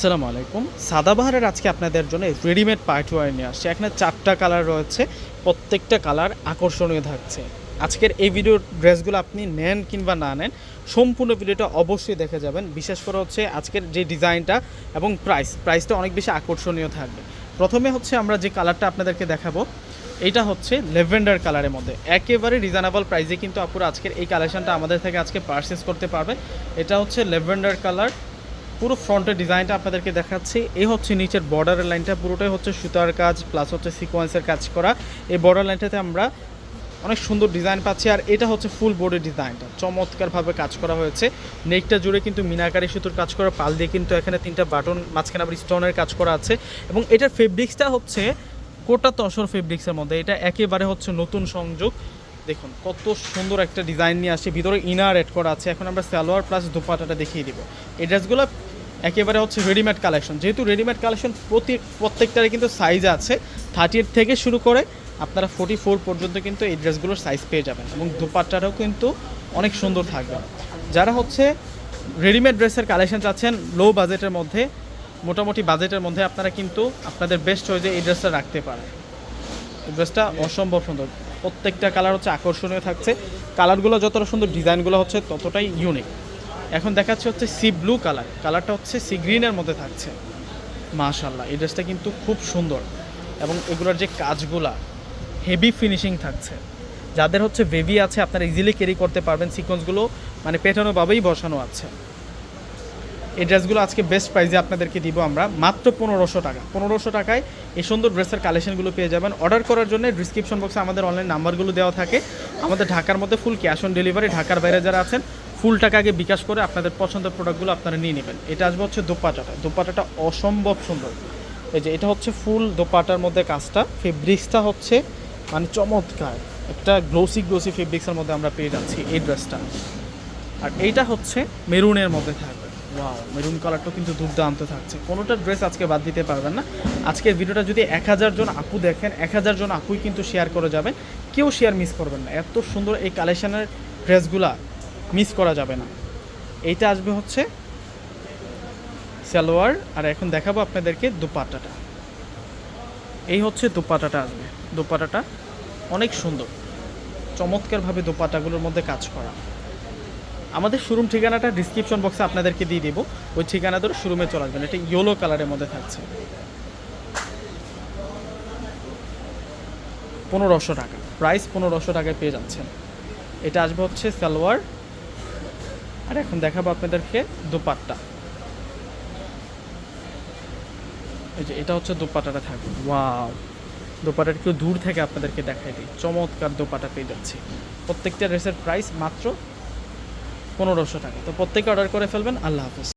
আসসালামু আলাইকুম। সাদাবাহারের আজকে আপনাদের জন্য রেডিমেড পার্টি ওয়ার নিয়ে আসছে। এখানে চারটা কালার রয়েছে, প্রত্যেকটা কালার আকর্ষণীয় থাকছে। আজকের এই ভিডিও ড্রেসগুলো আপনি নেন কিংবা না নেন, সম্পূর্ণ ভিডিওটা অবশ্যই দেখে যাবেন। বিশেষ করে হচ্ছে আজকের যে ডিজাইনটা এবং প্রাইস প্রাইসটা অনেক বেশি আকর্ষণীয় থাকবে। প্রথমে হচ্ছে আমরা যে কালারটা আপনাদেরকে দেখাবো এটা হচ্ছে লেভেন্ডার কালারের মধ্যে। একেবারে রিজনেবল প্রাইসে কিন্তু আপুরা আজকের এই কালেকশনটা আমাদের থেকে আজকে পারচেস করতে পারবে। এটা হচ্ছে লেভেন্ডার কালার। পুরো ফ্রন্টের ডিজাইনটা আপনাদেরকে দেখাচ্ছি। এই হচ্ছে নিচের বর্ডারের লাইনটা, পুরোটাই হচ্ছে সুতার কাজ প্লাস হচ্ছে সিকোয়েন্সের কাজ করা। এই বর্ডার লাইনটাতে আমরা অনেক সুন্দর ডিজাইন পাচ্ছি, আর এটা হচ্ছে ফুল বোর্ডের ডিজাইনটা চমৎকারভাবে কাজ করা হয়েছে। নেকটা জুড়ে কিন্তু মিনাকারি সুতোর কাজ করা, পাল দিয়ে কিন্তু এখানে তিনটা বাটন, মাঝখানে আবার স্টোনের কাজ করা আছে। এবং এটার ফেব্রিক্সটা হচ্ছে কোটা তসর ফেব্রিক্সের মধ্যে। এটা একেবারে হচ্ছে নতুন সংযোগ। দেখুন, কত সুন্দর একটা ডিজাইন নিয়ে আসছে ভিতরে ইনার এড করা আছে। এখন আমরা সালোয়ার প্লাস দুপাটাটা দেখিয়ে দিব। এই ড্রেসগুলো একেবারে হচ্ছে রেডিমেড কালেকশন যেহেতু রেডিমেড কালেকশন প্রতি প্রত্যেকটারই কিন্তু সাইজ আছে থার্টি থেকে শুরু করে আপনারা ফোর্টি ফোর পর্যন্ত কিন্তু এই ড্রেসগুলোর সাইজ পেয়ে যাবেন এবং দুপাট্টাটাও কিন্তু অনেক সুন্দর থাকবে। যারা হচ্ছে রেডিমেড ড্রেসের কালেকশন চাচ্ছেন লো বাজেটের মধ্যে, মোটামুটি বাজেটের মধ্যে আপনারা কিন্তু আপনাদের বেস্ট চয়েসে এই ড্রেসটা রাখতে পারেন। ড্রেসটা অসম্ভব সুন্দর। প্রত্যেকটা কালার হচ্ছে আকর্ষণীয় থাকছে। কালারগুলো যতটা সুন্দর ডিজাইনগুলো হচ্ছে ততটাই ইউনিক এখন দেখাচ্ছে হচ্ছে সি ব্লু কালার। কালারটা হচ্ছে সি গ্রিনের মধ্যে থাকছে। মাশাল্লাহ এই ড্রেসটা কিন্তু খুব সুন্দর। এবং এগুলোর যে কাজগুলা হেভি ফিনিশিং থাকছে। যাদের হচ্ছে বেবি আছে, আপনারা ইজিলি ক্যারি করতে পারবেন। সিকোয়েন্সগুলো মানে পেটানোভাবেই বসানো আছে। এই ড্রেসগুলো আজকে বেস্ট প্রাইসে আপনাদেরকে দিব আমরা। মাত্র পনেরোশো টাকা। পনেরোশো টাকায় এই সুন্দর ড্রেসের কালেকশনগুলো পেয়ে যাবেন। অর্ডার করার জন্য ডিসক্রিপশন বক্সে আমাদের অনলাইন নাম্বারগুলো দেওয়া থাকে। আমাদের ঢাকার মধ্যে ফুল ক্যাশ অন ডেলিভারি ঢাকার বাইরে যারা আছেন ফুল টাকা আগে বিকাশ করে আপনাদের পছন্দের প্রোডাক্টগুলো আপনারা নিয়ে নেবেন। এটা আসবে হচ্ছে দোপাটাটা। দোপাটাটা অসম্ভব সুন্দর। এই যে এটা হচ্ছে ফুল দোপাটার মধ্যে কাজটা। ফেব্রিক্সটা হচ্ছে মানে চমৎকার। একটা গ্লোসি গ্লোসি ফেব্রিক্সের মধ্যে আমরা পেয়ে যাচ্ছি এই ড্রেসটা আর এইটা হচ্ছে মেরুনের মধ্যে থাকবে। ওয়াও মেরুন কালারটা কিন্তু দুর্দান্ত থাকছে। কোনোটা ড্রেস আজকে বাদ দিতে পারবেন না। আজকের ভিডিওটা যদি এক হাজার জন আপু দেখেন, এক হাজার জন আপুই কিন্তু শেয়ার করে যাবেন। কেউ শেয়ার মিস করবেন না। এত সুন্দর এই কালেকশনের ড্রেসগুলা মিস করা যাবে না। এইটা আসবে হচ্ছে সালোয়ার, আর এখন দেখাবো আপনাদেরকে দুপাট্টাটা। এই হচ্ছে দুপাটাটা আসবে। দুপাটাটা অনেক সুন্দর। চমৎকারভাবে দোপাটাগুলোর মধ্যে কাজ করা। আমাদের শোরুম ঠিকানাটা ডিসক্রিপশন বক্সে আপনাদেরকে দিয়ে দেবো। ওই ঠিকানা ধরে শোরুমে চলে আসবেন। এটা ইয়েলো কালারের মধ্যে থাকছে। পনেরোশো টাকা। প্রাইস পনেরোশো টাকায় পেয়ে যাচ্ছেন। এটা আসবে হচ্ছে সালোয়ার। আর এখন দেখাবো আপনাদেরকে দুপাট্টা। এই যে এটা হচ্ছে দোপাটাটা থাকবে ওয়াও! দোপাটাটা একটু দূর থেকে আপনাদেরকে দেখাই দিই। চমৎকার দোপাটা পেয়ে যাচ্ছে। প্রত্যেকটা ড্রেসের প্রাইস মাত্র পনেরোশো টাকা। তো প্রত্যেকে অর্ডার করে ফেলবেন। আল্লাহ হাফেজ।